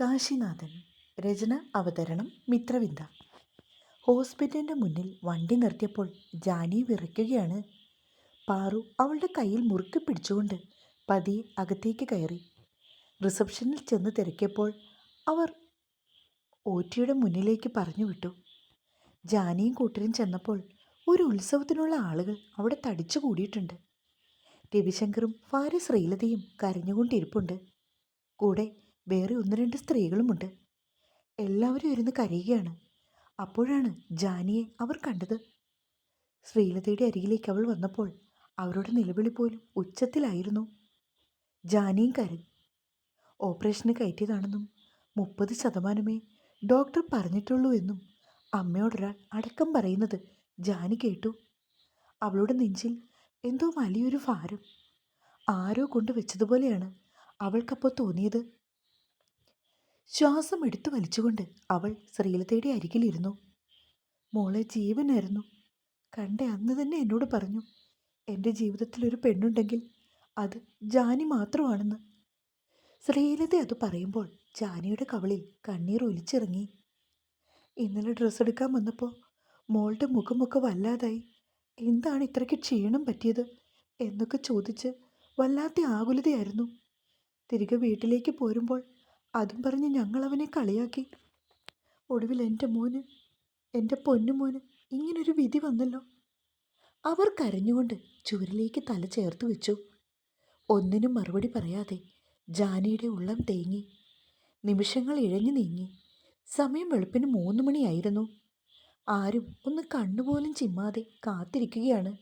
കാശിനാഥൻ രചന അവതരണം മിത്രവിന്ദ. ഹോസ്പിറ്റലിന്റെ മുന്നിൽ വണ്ടി നിർത്തിയപ്പോൾ ജാനി വിറയ്ക്കുകയാണ്. പാറു അവളുടെ കയ്യിൽ മുറുക്കി പിടിച്ചുകൊണ്ട് പതിയെ അകത്തേക്ക് കയറി. റിസപ്ഷനിൽ ചെന്ന് തിരക്കിയപ്പോൾ അവർ ഓറ്റിയുടെ മുന്നിലേക്ക് പറഞ്ഞു വിട്ടു. ജാനിയും കൂട്ടരും ചെന്നപ്പോൾ ഒരു ഉത്സവത്തിനുള്ള ആളുകൾ അവിടെ തടിച്ചു കൂടിയിട്ടുണ്ട്. രവിശങ്കറും ഭാര്യ ശ്രീലതയും കരഞ്ഞുകൊണ്ടിരിപ്പുണ്ട്. കൂടെ വേറെ ഒന്ന് രണ്ട് സ്ത്രീകളുമുണ്ട്. എല്ലാവരും ഇരുന്ന് കരയുകയാണ്. അപ്പോഴാണ് ജാനിയെ അവർ കണ്ടത്. ശ്രീലതയുടെ അരികിലേക്ക് അവൾ വന്നപ്പോൾ അവരുടെ നിലവിളി പോലും ഉച്ചത്തിലായിരുന്നു. ജാനിയും കരഞ്ഞു. ഓപ്പറേഷന് കയറ്റിയതാണെന്നും മുപ്പത് ശതമാനമേ ഡോക്ടർ പറഞ്ഞിട്ടുള്ളൂ എന്നും അമ്മയോടൊരാൾ അടക്കം പറയുന്നത് ജാനി കേട്ടു. അവളുടെ നെഞ്ചിൽ എന്തോ വലിയൊരു ഭാരം. ആരോ കൊണ്ടുവച്ചതുപോലെയാണ് അവൾക്കപ്പോൾ തോന്നിയത്. ശ്വാസം എടുത്തു വലിച്ചുകൊണ്ട് അവൾ ശ്രീലതയുടെ അരികിലിരുന്നു. മോളെ ജീവനായിരുന്നു. കണ്ട അന്ന് തന്നെ എന്നോട് പറഞ്ഞു എന്റെ ജീവിതത്തിൽ ഒരു പെണ്ണുണ്ടെങ്കിൽ അത് ജാനി മാത്രമാണെന്ന് ശ്രീലത അത് പറയുമ്പോൾ ജാനിയുടെ കവളിൽ കണ്ണീർ ഒലിച്ചിറങ്ങി. ഇന്നലെ ഡ്രസ്സ് എടുക്കാൻ വന്നപ്പോൾ മോളുടെ മുഖമൊക്കെ വല്ലാതായി. എന്താണ് ഇത്രയ്ക്ക് ക്ഷീണം പറ്റിയത്? എന്നൊക്കെ ചോദിച്ച് വല്ലാത്ത ആകുലതയായിരുന്നു. തിരികെ വീട്ടിലേക്ക് പോരുമ്പോൾ അതും പറഞ്ഞ് ഞങ്ങളവനെ കളിയാക്കി. ഒടുവിൽ എന്റെ മോന് എന്റെ പൊന്നുമോന് ഇങ്ങനൊരു വിധി വന്നല്ലോ. അവർ കരഞ്ഞുകൊണ്ട് ചുവരിലേക്ക് തല ചേർത്ത് വെച്ചു. ഒന്നിനും മറുപടി പറയാതെ ജാനിയുടെ ഉള്ളം തേങ്ങി. നിമിഷങ്ങൾ ഇഴഞ്ഞു നീങ്ങി. സമയം വെളുപ്പിന് മൂന്ന് മണിയായിരുന്നു. ആരും ഒന്ന് കണ്ണുപോലും ചിമ്മാതെ കാത്തിരിക്കുകയാണ്.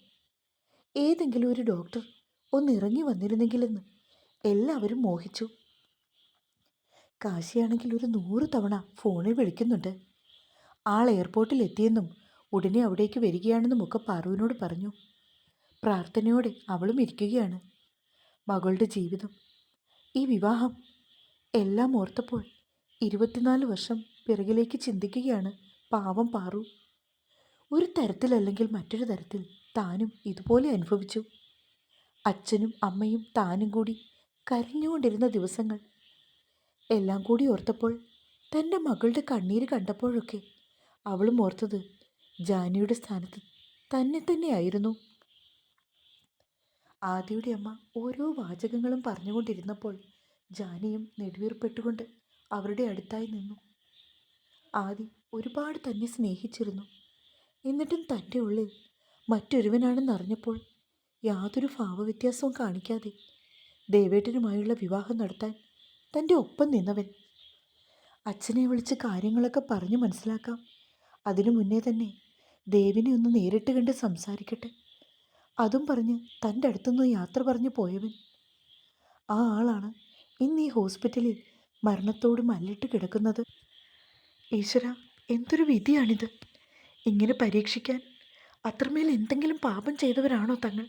ഏതെങ്കിലും ഒരു ഡോക്ടർ ഒന്ന് ഇറങ്ങി വന്നിരുന്നെങ്കിലെന്ന് എല്ലാവരും മോഹിച്ചു. കാശിയാണെങ്കിൽ ഒരു നൂറ് തവണ ഫോണിൽ വിളിക്കുന്നുണ്ട്. ആൾ എയർപോർട്ടിൽ എത്തിയെന്നും ഉടനെ അവിടേക്ക് വരികയാണെന്നും ഒക്കെ പാറുവിനോട് പറഞ്ഞു. പ്രാർത്ഥനയോടെ അവളും ഇരിക്കുകയാണ്. മകളുടെ ജീവിതം. ഈ വിവാഹം എല്ലാം ഓർത്തപ്പോൾ ഇരുപത്തിനാല് വർഷം പിറകിലേക്ക് ചിന്തിക്കുകയാണ് പാവം പാറു. ഒരു തരത്തിലല്ലെങ്കിൽ മറ്റൊരു തരത്തിൽ താനും ഇതുപോലെ അനുഭവിച്ചു. അച്ഛനും അമ്മയും താനും കൂടി കരഞ്ഞുകൊണ്ടിരുന്ന ദിവസങ്ങൾ എല്ലാം കൂടി ഓർത്തപ്പോൾ തന്റെ മകളുടെ കണ്ണീര് കണ്ടപ്പോഴൊക്കെ അവളും ഓർത്തത് ജാനിയുടെ സ്ഥാനത്ത് തന്നെ തന്നെയായിരുന്നു ആദിയുടെ അമ്മ ഓരോ വാചകങ്ങളും പറഞ്ഞുകൊണ്ടിരുന്നപ്പോൾ ജാനിയും നെടുവീർപ്പെട്ടുകൊണ്ട് അവരുടെ അടുത്തായി നിന്നു. ആദി ഒരുപാട് തന്നെ സ്നേഹിച്ചിരുന്നു. എന്നിട്ടും തന്റെ ഉള്ളിൽ മറ്റൊരുവനാണെന്ന് അറിഞ്ഞപ്പോൾ യാതൊരു ഭാവവ്യത്യാസവും കാണിക്കാതെ ദേവേട്ടനുമായുള്ള വിവാഹം നടത്താൻ തന്റെ ഒപ്പം നിന്നവൻ. അച്ഛനെ വിളിച്ച് കാര്യങ്ങളൊക്കെ പറഞ്ഞു മനസ്സിലാക്കാം. അതിനു മുന്നേ തന്നെ ദേവിനെ ഒന്ന് നേരിട്ട് കണ്ട് സംസാരിക്കട്ടെ. അതും പറഞ്ഞ് തന്റെ അടുത്തുനിന്ന് യാത്ര പറഞ്ഞു പോയവൻ. ആ ആളാണ് ഇന്ന് ഈ ഹോസ്പിറ്റലിൽ മരണത്തോട് മല്ലിട്ട് കിടക്കുന്നത്. ഈശ്വര എന്തൊരു വിധിയാണിത്. ഇങ്ങനെ പരീക്ഷിക്കാൻ അത്രമേൽ എന്തെങ്കിലും പാപം ചെയ്തവരാണോ തങ്ങൾ?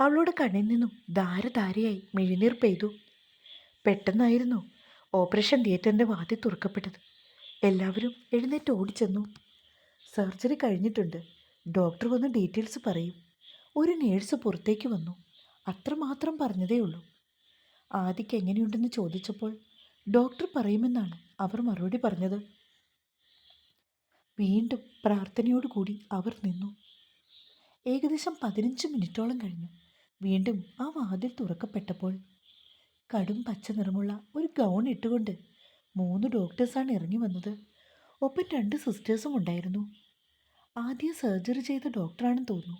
അവളുടെ കണ്ണിൽ നിന്നും ധാരധാരയായി മിഴിനീർ പെയ്തു. പെട്ടെന്നായിരുന്നു ഓപ്പറേഷൻ തിയേറ്ററിന്റെ വാതിൽ തുറക്കപ്പെട്ടത്. എല്ലാവരും എഴുന്നേറ്റ് ഓടിച്ചെന്നു. സർജറി കഴിഞ്ഞിട്ടുണ്ട്. ഡോക്ടർ വന്ന് ഡീറ്റെയിൽസ് പറയും. ഒരു നേഴ്സ് പുറത്തേക്ക് വന്നു. അത്രമാത്രം പറഞ്ഞതേ ഉള്ളൂ ആദിക്ക് എങ്ങനെയുണ്ടെന്ന് ചോദിച്ചപ്പോൾ ഡോക്ടർ പറയുമെന്നാണ് അവർ മറുപടി പറഞ്ഞത്. വീണ്ടും പ്രാർത്ഥനയോടുകൂടി അവർ നിന്നു. ഏകദേശം പതിനഞ്ച് മിനിറ്റോളം കഴിഞ്ഞു. വീണ്ടും ആ വാതിൽ തുറക്കപ്പെട്ടപ്പോൾ കടും പച്ച നിറമുള്ള ഒരു ഗൗൺ ഇട്ടുകൊണ്ട് മൂന്ന് ഡോക്ടേഴ്സാണ് ഇറങ്ങി വന്നത്. ഒപ്പം രണ്ട് സിസ്റ്റേഴ്സും ഉണ്ടായിരുന്നു. ആദ്യം സർജറി ചെയ്ത ഡോക്ടറാണെന്ന് തോന്നുന്നു.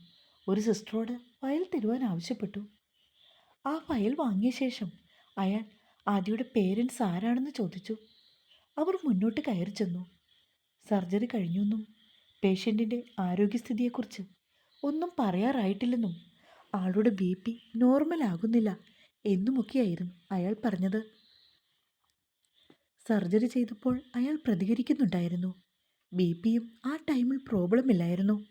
ഒരു സിസ്റ്ററോട് ഫയൽ തരുവാൻ ആവശ്യപ്പെട്ടു. ആ ഫയൽ വാങ്ങിയ ശേഷം അയാൾ ആദ്യയുടെ പേരൻസ് ആരാണെന്ന് ചോദിച്ചു. അവർ മുന്നോട്ട് കയറി ചെന്നു. സർജറി കഴിഞ്ഞെന്നും പേഷ്യന്റിന്റെ ആരോഗ്യസ്ഥിതിയെക്കുറിച്ച് ഒന്നും പറയാറായിട്ടില്ലെന്നും ആളുടെ ബി പി നോർമൽ ആകുന്നില്ല എന്നുമൊക്കെയായിരുന്നു അയാൾ പറഞ്ഞത്. സർജറി ചെയ്തപ്പോൾ അയാൾ പ്രതികരിക്കുന്നുണ്ടായിരുന്നു. ബി പിയും ആ ടൈമിൽ പ്രോബ്ലം ഇല്ലായിരുന്നു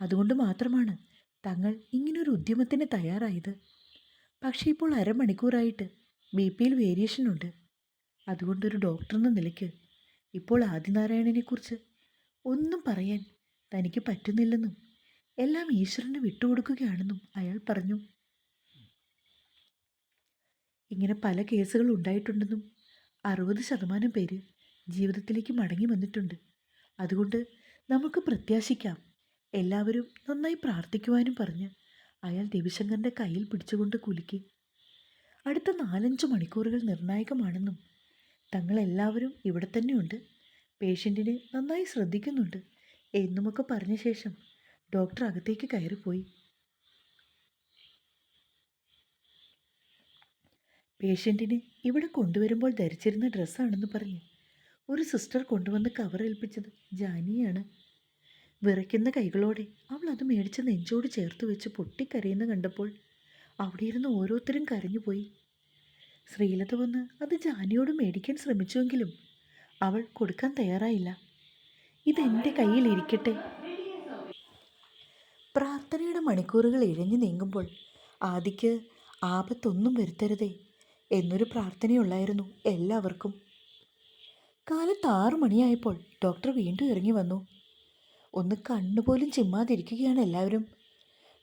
അതുകൊണ്ട് മാത്രമാണ് തങ്ങൾ ഇങ്ങനൊരു ഉദ്യമത്തിന് തയ്യാറായത്. പക്ഷേ ഇപ്പോൾ അരമണിക്കൂറായിട്ട് ബി പിയിൽ വേരിയേഷൻ ഉണ്ട്. അതുകൊണ്ടൊരു ഡോക്ടർ എന്ന നിലയ്ക്ക് ഇപ്പോൾ ആദിനാരായണനെക്കുറിച്ച് ഒന്നും പറയാൻ തനിക്ക് പറ്റുന്നില്ലെന്നും എല്ലാം ഈശ്വരന് വിട്ടുകൊടുക്കുകയാണെന്നും അയാൾ പറഞ്ഞു. ഇങ്ങനെ പല കേസുകൾ ഉണ്ടായിട്ടുണ്ടെന്നും അറുപത് ശതമാനം പേര് ജീവിതത്തിലേക്ക് മടങ്ങി വന്നിട്ടുണ്ട്. അതുകൊണ്ട് നമുക്ക് പ്രത്യാശിക്കാം. എല്ലാവരും നന്നായി പ്രാർത്ഥിക്കുവാനും പറഞ്ഞ് അയാൾ രവിശങ്കറിന്റെ കയ്യിൽ പിടിച്ചുകൊണ്ട് കുലുക്കി. അടുത്ത നാലഞ്ച് മണിക്കൂറുകൾ നിർണായകമാണെന്നും തങ്ങളെല്ലാവരും ഇവിടെ തന്നെയുണ്ട്. പേഷ്യന്റിനെ നന്നായി ശ്രദ്ധിക്കുന്നുണ്ട് എന്നുമൊക്കെ പറഞ്ഞ ശേഷം ഡോക്ടർ അകത്തേക്ക് കയറിപ്പോയി. പേഷ്യന്റിനെ ഇവിടെ കൊണ്ടുവരുമ്പോൾ ധരിച്ചിരുന്ന ഡ്രസ്സാണെന്ന് പറഞ്ഞു ഒരു സിസ്റ്റർ കൊണ്ടുവന്ന് കവർ ഏൽപ്പിച്ചത് ജാനിയാണ്. വിറയ്ക്കുന്ന കൈകളോടെ അവൾ അത് മേടിച്ച് നെഞ്ചോട് ചേർത്ത് വെച്ച് പൊട്ടിക്കരയുന്ന കണ്ടപ്പോൾ അവിടെ ഇരുന്ന് ഓരോരുത്തരും കരഞ്ഞുപോയി. ശ്രീലത വന്ന് അത് ജാനിയോട് മേടിക്കാൻ ശ്രമിച്ചുവെങ്കിലും അവൾ കൊടുക്കാൻ തയ്യാറായില്ല. ഇതെന്റെ കയ്യിലിരിക്കട്ടെ പ്രാർത്ഥനയുടെ മണിക്കൂറുകൾ ഇഴഞ്ഞു നീങ്ങുമ്പോൾ ആദിക്ക് ആപത്തൊന്നും വരുത്തരുതേ. എന്നൊരു പ്രാർത്ഥനയുള്ളായിരുന്നു എല്ലാവർക്കും. കാലത്ത് ആറു മണിയായപ്പോൾ ഡോക്ടർ വീണ്ടും ഇറങ്ങി വന്നു. ഒന്ന് കണ്ണുപോലും ചിമ്മാതിരിക്കുകയാണ് എല്ലാവരും.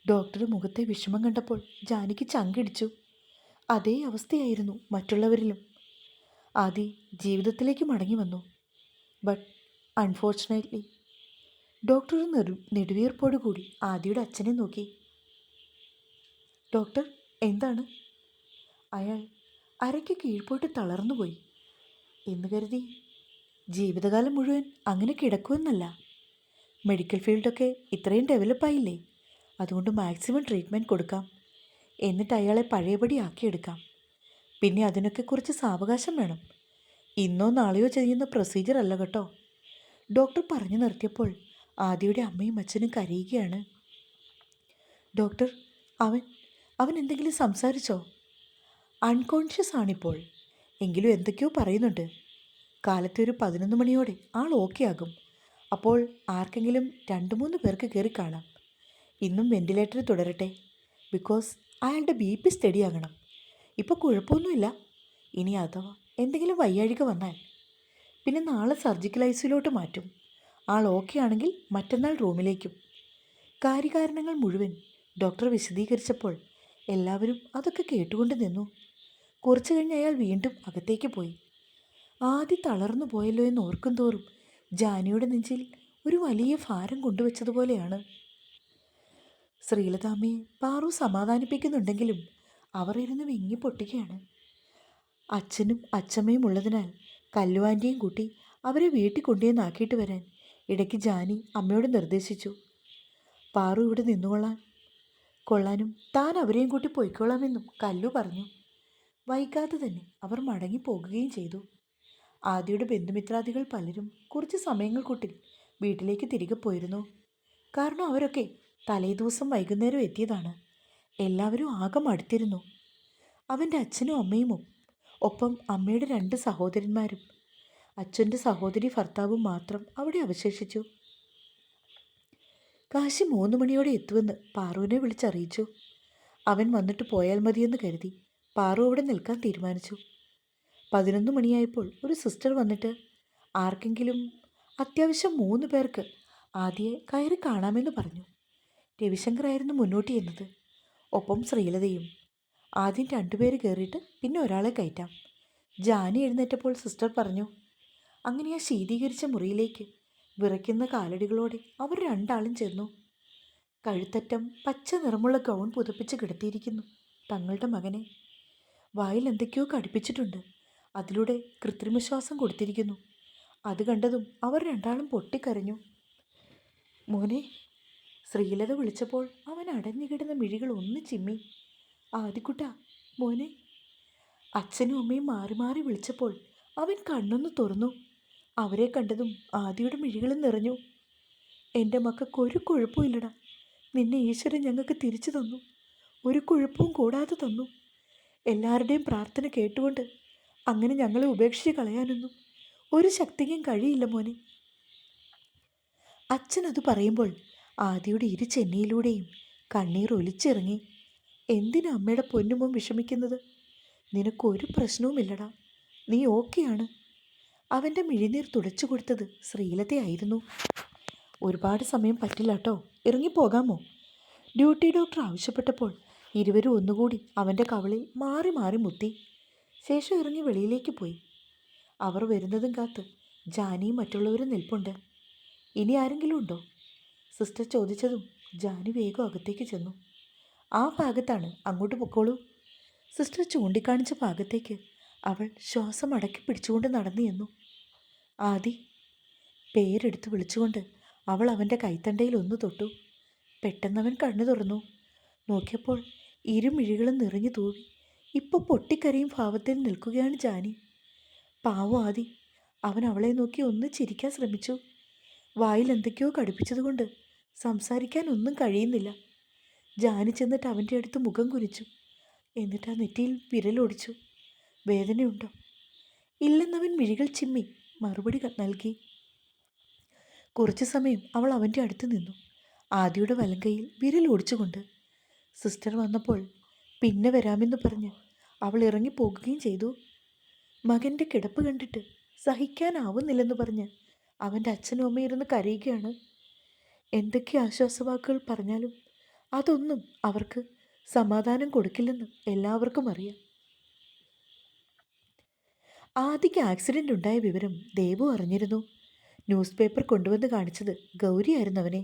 ഡോക്ടർ മുഖത്തെ വിഷമം കണ്ടപ്പോൾ ജാനിക്ക് ചങ്കിടിച്ചു. അതേ അവസ്ഥയായിരുന്നു മറ്റുള്ളവരിലും. ആദി ജീവിതത്തിലേക്ക് മടങ്ങി വന്നു. ബട്ട് അൺഫോർച്ചുനേറ്റ്ലി ഡോക്ടർ നെടു നെടുവീർപ്പോടു കൂടി ആദിയുടെ അച്ഛനെ നോക്കി. ഡോക്ടർ എന്താണ്? അയാൾ അരയ്ക്ക് കീഴ്പോട്ട് തളർന്നുപോയി എന്ന് കരുതി ജീവിതകാലം മുഴുവൻ അങ്ങനെ കിടക്കുമെന്നല്ല. മെഡിക്കൽ ഫീൽഡൊക്കെ ഇത്രയും ഡെവലപ്പായില്ലേ? അതുകൊണ്ട് മാക്സിമം ട്രീറ്റ്മെന്റ് കൊടുക്കാം. എന്നിട്ട് അയാളെ പഴയപടി ആക്കിയെടുക്കാം. പിന്നെ അതിനൊക്കെ കുറച്ച് സാവകാശം വേണം. ഇന്നോ നാളെയോ ചെയ്യുന്ന പ്രൊസീജിയർ അല്ല കേട്ടോ. ഡോക്ടർ പറഞ്ഞു നിർത്തിയപ്പോൾ ആദ്യയുടെ അമ്മയും അച്ഛനും കരയുകയാണ്. ഡോക്ടർ അവൻ അവൻ എന്തെങ്കിലും സംസാരിച്ചോ? അൺകോൺഷ്യസ് ആണിപ്പോൾ. എങ്കിലും എന്തൊക്കെയോ പറയുന്നുണ്ട്. കാലത്തെ ഒരു പതിനൊന്ന് മണിയോടെ ആൾ ഓക്കെ ആകും. അപ്പോൾ ആർക്കെങ്കിലും രണ്ട് മൂന്ന് പേർക്ക് കയറി കാണാം. ഇന്നും വെന്റിലേറ്ററിൽ തുടരട്ടെ. ബിക്കോസ് അയാളുടെ ബി പി സ്റ്റഡി ആകണം. ഇപ്പോൾ കുഴപ്പമൊന്നുമില്ല. ഇനി അഥവാ എന്തെങ്കിലും വയ്യാഴിക വന്നാൽ. പിന്നെ നാളെ സർജിക്കൽ ഐസിയിലോട്ട് മാറ്റും. ആൾ ഓക്കെ ആണെങ്കിൽ മറ്റന്നാൾ റൂമിലേക്കും. കാര്യകാരണങ്ങൾ മുഴുവൻ ഡോക്ടർ വിശദീകരിച്ചപ്പോൾ എല്ലാവരും അതൊക്കെ കേട്ടുകൊണ്ട് നിന്നു. കുറച്ചു കഴിഞ്ഞ് അയാൾ വീണ്ടും അകത്തേക്ക് പോയി. ആദ്യ തളർന്നു പോയല്ലോ എന്ന് ഓർക്കും തോറും ജാനിയുടെ നെഞ്ചിൽ ഒരു വലിയ ഭാരം കൊണ്ടുവച്ചതുപോലെയാണ്. ശ്രീലതാമ്മയെ പാറു സമാധാനിപ്പിക്കുന്നുണ്ടെങ്കിലും അവർ ഇരുന്ന് വിങ്ങി പൊട്ടുകയാണ്. അച്ഛനും അച്ഛമ്മയും ഉള്ളതിനാൽ കല്ലുവാന്റെയും കൂട്ടി അവരെ വീട്ടിൽ കൊണ്ടുവന്ന് ആക്കിയിട്ട് വരാൻ ഇടയ്ക്ക് ജാനി അമ്മയോട് നിർദ്ദേശിച്ചു. പാറു ഇവിടെ നിന്നുകൊള്ളാൻ. കൊള്ളാനും താൻ അവരെയും കൂട്ടി പോയിക്കൊള്ളാമെന്നും കല്ലു പറഞ്ഞു. വൈകാതെ തന്നെ അവർ മടങ്ങി പോകുകയും ചെയ്തു. ആദ്യയുടെ ബന്ധുമിത്രാദികൾ പലരും കുറച്ച് സമയങ്ങൾ കൂട്ടിൽ വീട്ടിലേക്ക് തിരികെ പോയിരുന്നു. കാരണം അവരൊക്കെ തലേദിവസം വൈകുന്നേരം എത്തിയതാണ്. എല്ലാവരും ആകെ മടുത്തിരുന്നു. അവന്റെ അച്ഛനും അമ്മയും ഒപ്പം അമ്മയുടെ രണ്ട് സഹോദരന്മാരും അച്ഛന്റെ സഹോദരി ഭർത്താവും മാത്രം അവിടെ അവശേഷിച്ചു. കാശി മൂന്ന് മണിയോടെ എത്തുമെന്ന് പാറുവിനെ വിളിച്ചറിയിച്ചു. അവൻ വന്നിട്ട് പോയാൽ മതിയെന്ന് കരുതി പാറു അവിടെ നിൽക്കാൻ തീരുമാനിച്ചു. പതിനൊന്ന് മണിയായപ്പോൾ ഒരു സിസ്റ്റർ വന്നിട്ട് ആർക്കെങ്കിലും അത്യാവശ്യം മൂന്ന് പേർക്ക് ആദ്യയെ കയറി കാണാമെന്ന് പറഞ്ഞു. രവിശങ്കറായിരുന്നു മുന്നോട്ട് ചെന്നത്. ഒപ്പം ശ്രീലതയും ആദ്യം രണ്ടുപേര് കയറിയിട്ട് പിന്നെ ഒരാളെ കയറ്റാം. ജാനി എഴുന്നേറ്റപ്പോൾ സിസ്റ്റർ പറഞ്ഞു അങ്ങനെ ആ ശീതീകരിച്ച മുറിയിലേക്ക് വിറയ്ക്കുന്ന കാലടികളോടെ അവർ രണ്ടാളും ചെന്നു. കഴുത്തറ്റം പച്ച നിറമുള്ള ഗൗൺ പുതപ്പിച്ച് കിടത്തിയിരിക്കുന്നു തങ്ങളുടെ മകനെ. വായിൽ എന്തൊക്കെയോ കടിപ്പിച്ചിട്ടുണ്ട്. അതിലൂടെ കൃത്രിമശ്വാസം കൊടുത്തിരിക്കുന്നു. അത് കണ്ടതും അവർ രണ്ടാളും പൊട്ടിക്കരഞ്ഞു. മോനെ ശ്രീലത വിളിച്ചപ്പോൾ അവൻ അടഞ്ഞു കിടന്ന മിഴികൾ ഒന്ന് ചിമ്മി. ആദിക്കുട്ട മോനെ. അച്ഛനും അമ്മയും മാറി മാറി വിളിച്ചപ്പോൾ അവൻ കണ്ണൊന്ന് തുറന്നു. അവരെ കണ്ടതും ആദിയുടെ മിഴികൾ നിറഞ്ഞു. എന്റെ മക്കൾക്ക് ഒരു കുഴപ്പമില്ലടാ നിന്നെ ഈശ്വരൻ ഞങ്ങൾക്ക് തിരിച്ചു തന്നു. ഒരു കുഴപ്പവും കൂടാതെ തന്നു. എല്ലാവരുടെയും പ്രാർത്ഥന കേട്ടുകൊണ്ട് അങ്ങനെ ഞങ്ങളെ ഉപേക്ഷിച്ച് കളയാനൊന്നും ഒരു ശക്തിക്കും കഴിയില്ല മോനെ. അച്ഛനത് പറയുമ്പോൾ ആദിയുടെ ഇരു ചെന്നൈയിലൂടെയും കണ്ണീർ ഒലിച്ചിറങ്ങി എന്തിനാ അമ്മയുടെ പൊന്നുമോൻ വിഷമിക്കുന്നത്? നിനക്കൊരു പ്രശ്നവുമില്ലടാ. നീ ഓക്കെയാണ്. അവന്റെ മിഴിനീർ തുടച്ചു കൊടുത്തത് ശ്രീലതയായിരുന്നു ഒരുപാട് സമയം പറ്റില്ല കേട്ടോ ഇറങ്ങിപ്പോകാമോ? ഡ്യൂട്ടി ഡോക്ടർ ആവശ്യപ്പെട്ടപ്പോൾ ഇരുവരും ഒന്നുകൂടി അവന്റെ കവളിൽ മാറി മാറി മുത്തി. ശേഷം ഇറങ്ങി വെളിയിലേക്ക് പോയി. അവർ വരുന്നതും കാത്ത് ജാനിയും മറ്റുള്ളവരും നിൽപ്പുണ്ട്. ഇനി ആരെങ്കിലും ഉണ്ടോ? സിസ്റ്റർ ചോദിച്ചതും ജാനി വേഗം അകത്തേക്ക് ചെന്നു. ആ ഭാഗത്താണ് അങ്ങോട്ട് പൊക്കോളൂ. സിസ്റ്റർ ചൂണ്ടിക്കാണിച്ച ഭാഗത്തേക്ക് അവൾ ശ്വാസം അടക്കി പിടിച്ചുകൊണ്ട് നടന്നു ചെന്നു. ആദി പേരെടുത്ത് വിളിച്ചുകൊണ്ട് അവൾ അവന്റെ കൈത്തണ്ടയിൽ ഒന്ന് തൊട്ടു. പെട്ടെന്നവൻ കണ്ണു തുറന്നു. നോക്കിയപ്പോൾ ഇരുമിഴികളും നിറഞ്ഞു തൂവി. ഇപ്പോൾ പൊട്ടിക്കരയും ഭാവത്തിൽ നിൽക്കുകയാണ് ജാനി. പാവം ആദി അവൻ അവളെ നോക്കി ഒന്ന് ചിരിക്കാൻ ശ്രമിച്ചു. വായിൽ എന്തൊക്കെയോ കടുപ്പിച്ചതുകൊണ്ട് സംസാരിക്കാൻ ഒന്നും കഴിയുന്നില്ല. ജാനി ചെന്നിട്ട് അവന്റെ അടുത്ത് മുഖം കുനിച്ചു. എന്നിട്ട് ആ നെറ്റിയിൽ വിരലൊടിച്ചു വേദനയുണ്ടോ? ഇല്ലെന്നവൻ മിഴികൾ ചിമ്മി മറുപടി നൽകി. കുറച്ചു സമയം അവൾ അവന്റെ അടുത്ത് നിന്നു. ആദിയുടെ വലങ്കയിൽ വിരൽ ഓടിച്ചുകൊണ്ട് സിസ്റ്റർ വന്നപ്പോൾ പിന്നെ വരാമെന്ന് പറഞ്ഞ് അവൾ ഇറങ്ങി പോകുകയും ചെയ്തു. മകന്റെ കിടപ്പ് കണ്ടിട്ട് സഹിക്കാനാവുന്നില്ലെന്ന് പറഞ്ഞ് അവന്റെ അച്ഛനും അമ്മയും ഇരുന്ന് കരയുകയാണ്. എന്തൊക്കെ ആശ്വാസവാക്കുകൾ പറഞ്ഞാലും അതൊന്നും അവർക്ക് സമാധാനം കൊടുക്കില്ലെന്ന് എല്ലാവർക്കും അറിയാം. ആദ്യക്ക് ആക്സിഡന്റ് ഉണ്ടായ വിവരം ദേവു അറിഞ്ഞിരുന്നു. ന്യൂസ് പേപ്പർ കൊണ്ടുവന്ന് കാണിച്ചത് ഗൗരിയായിരുന്നു അവനെ.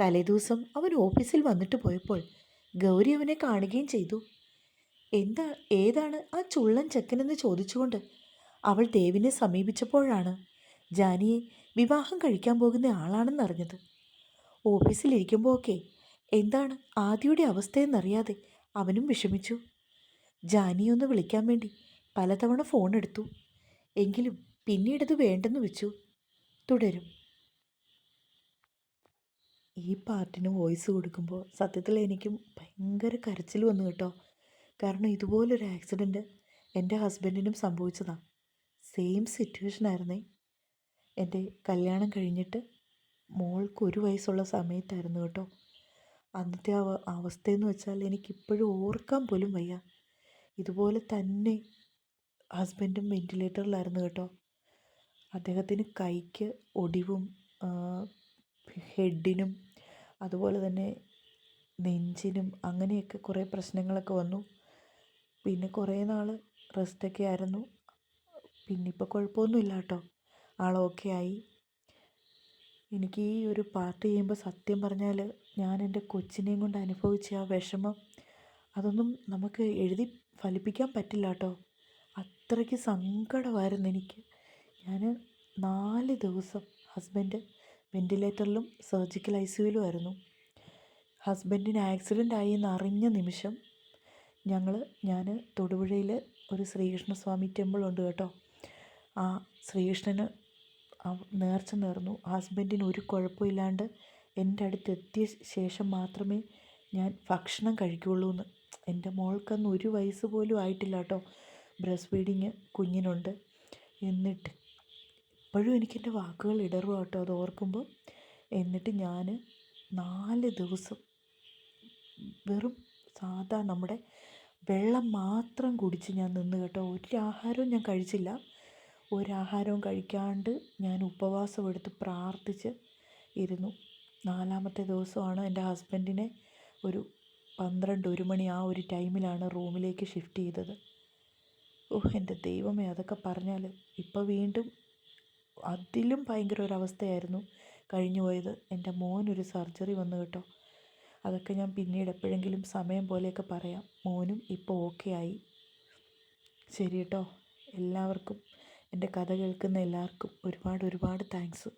തലേദിവസം അവൻ ഓഫീസിൽ വന്നിട്ട് പോയപ്പോൾ ഗൗരി അവനെ കാണുകയും ചെയ്തു. എന്താ ഏതാണ് ആ ചുള്ളൻ ചെക്കനെന്ന് ചോദിച്ചുകൊണ്ട് അവൾ ദേവിനെ സമീപിച്ചപ്പോഴാണ് ജാനിയെ വിവാഹം കഴിക്കാൻ പോകുന്ന ആളാണെന്നറിഞ്ഞത്. ഓഫീസിലിരിക്കുമ്പോൾ ഒക്കെ എന്താണ് ആദിയുടെ അവസ്ഥയെന്നറിയാതെ അവനും വിഷമിച്ചു. ജാനിയൊന്ന് വിളിക്കാൻ വേണ്ടി പലതവണ ഫോൺ എടുത്തു എങ്കിലും പിന്നീടത് വേണ്ടെന്ന് വെച്ചു. തുടരും. ഈ പാട്ടിന് വോയിസ് കൊടുക്കുമ്പോൾ സത്യത്തിൽ എനിക്കും ഭയങ്കര കരച്ചിൽ വന്നു കേട്ടോ. കാരണം ഇതുപോലൊരു ആക്സിഡന്റ് എന്റെ ഹസ്ബൻഡിനും സംഭവിച്ചതാണ് സെയിം സിറ്റുവേഷൻ ആയിരുന്നേ. എന്റെ കല്യാണം കഴിഞ്ഞിട്ട് മോൾക്ക് ഒരു വയസ്സുള്ള സമയത്തായിരുന്നു കേട്ടോ. അന്നത്തെ അവ അവസ്ഥയെന്ന് വെച്ചാൽ എനിക്കിപ്പോഴും ഓർക്കാൻ പോലും വയ്യ. ഇതുപോലെ തന്നെ ഹസ്ബൻഡും വെന്റിലേറ്ററിലായിരുന്നു കേട്ടോ. അദ്ദേഹത്തിന് കൈക്ക് ഒടിവും ഹെഡിനും അതുപോലെ തന്നെ നെഞ്ചിനും അങ്ങനെയൊക്കെ കുറേ പ്രശ്നങ്ങളൊക്കെ വന്നു. പിന്നെ കുറേ നാൾ റെസ്റ്റൊക്കെ ആയിരുന്നു. പിന്നെ ഇപ്പോൾ കുഴപ്പമൊന്നുമില്ല കേട്ടോ. ആളൊക്കെ ആയി. എനിക്ക് ഈ ഒരു പാർട്ട് ചെയ്യുമ്പോൾ സത്യം പറഞ്ഞാൽ ഞാൻ എന്റെ കൊച്ചിനെയും കൊണ്ട് അനുഭവിച്ച ആ വിഷമം അതൊന്നും നമുക്ക് എഴുതി ഫലിപ്പിക്കാൻ പറ്റില്ല കേട്ടോ. അത്രയ്ക്ക് സങ്കടമായിരുന്നു എനിക്ക്. ഞാൻ നാല് ദിവസം ഹസ്ബൻഡ് വെന്റിലേറ്ററിലും സർജിക്കൽ ഐ സിയുലും ആയിരുന്നു ഹസ്ബൻഡിന് ആക്സിഡന്റ് ആയി എന്നറിഞ്ഞ നിമിഷം ഞങ്ങൾ ഞാൻ തൊടുപുഴയിൽ ഒരു ശ്രീകൃഷ്ണസ്വാമി ടെമ്പിൾ ഉണ്ട് കേട്ടോ. ആ ശ്രീകൃഷ്ണന് നേർച്ച നേർന്നു. ഹസ്ബൻഡിന് ഒരു കുഴപ്പമില്ലാണ്ട് എന്റെ അടുത്ത് എത്തിയ ശേഷം മാത്രമേ ഞാൻ ഭക്ഷണം കഴിക്കുകയുള്ളൂ എന്ന്. എന്റെ മോൾക്കന്ന് ഒരു വയസ്സ് പോലും ആയിട്ടില്ല കേട്ടോ. ബ്രസ്റ്റ് ഫീഡിങ് കുഞ്ഞിനുണ്ട്. എന്നിട്ട് ഇപ്പോഴും എനിക്കെന്റെ വാക്കുകൾ ഇടറുക കേട്ടോ. അത് ഓർക്കുമ്പോൾ എന്നിട്ട് ഞാൻ നാല് ദിവസം വെറും സാധാ നമ്മുടെ വെള്ളം മാത്രം കുടിച്ച് ഞാൻ നിന്ന് കേട്ടോ. ഒരു ആഹാരവും ഞാൻ കഴിച്ചില്ല. ഒരാഹാരവും കഴിക്കാണ്ട് ഞാൻ ഉപവാസം എടുത്ത് പ്രാർത്ഥിച്ച് ഇരുന്നു. നാലാമത്തെ ദിവസമാണ് എന്റെ ഹസ്ബൻഡിനെ ഒരു പന്ത്രണ്ട് ഒരു മണി ആ ഒരു ടൈമിലാണ് റൂമിലേക്ക് ഷിഫ്റ്റ് ചെയ്തത്. ഓഹ് എന്റെ ദൈവമേ അതൊക്കെ പറഞ്ഞാൽ ഇപ്പോൾ വീണ്ടും അതിലും ഭയങ്കര അവസ്ഥയായിരുന്നു കഴിഞ്ഞു പോയത്. എന്റെ മോനൊരു സർജറി വന്നു കേട്ടോ. അതൊക്കെ ഞാൻ പിന്നീട് എപ്പോഴെങ്കിലും സമയം പോലെയൊക്കെ പറയാം. മോനും ഇപ്പോൾ ഓക്കെ ആയി. ശരി കേട്ടോ. എല്ലാവർക്കും എന്റെ കഥ കേൾക്കുന്ന എല്ലാവർക്കും ഒരുപാട് ഒരുപാട് താങ്ക്സ്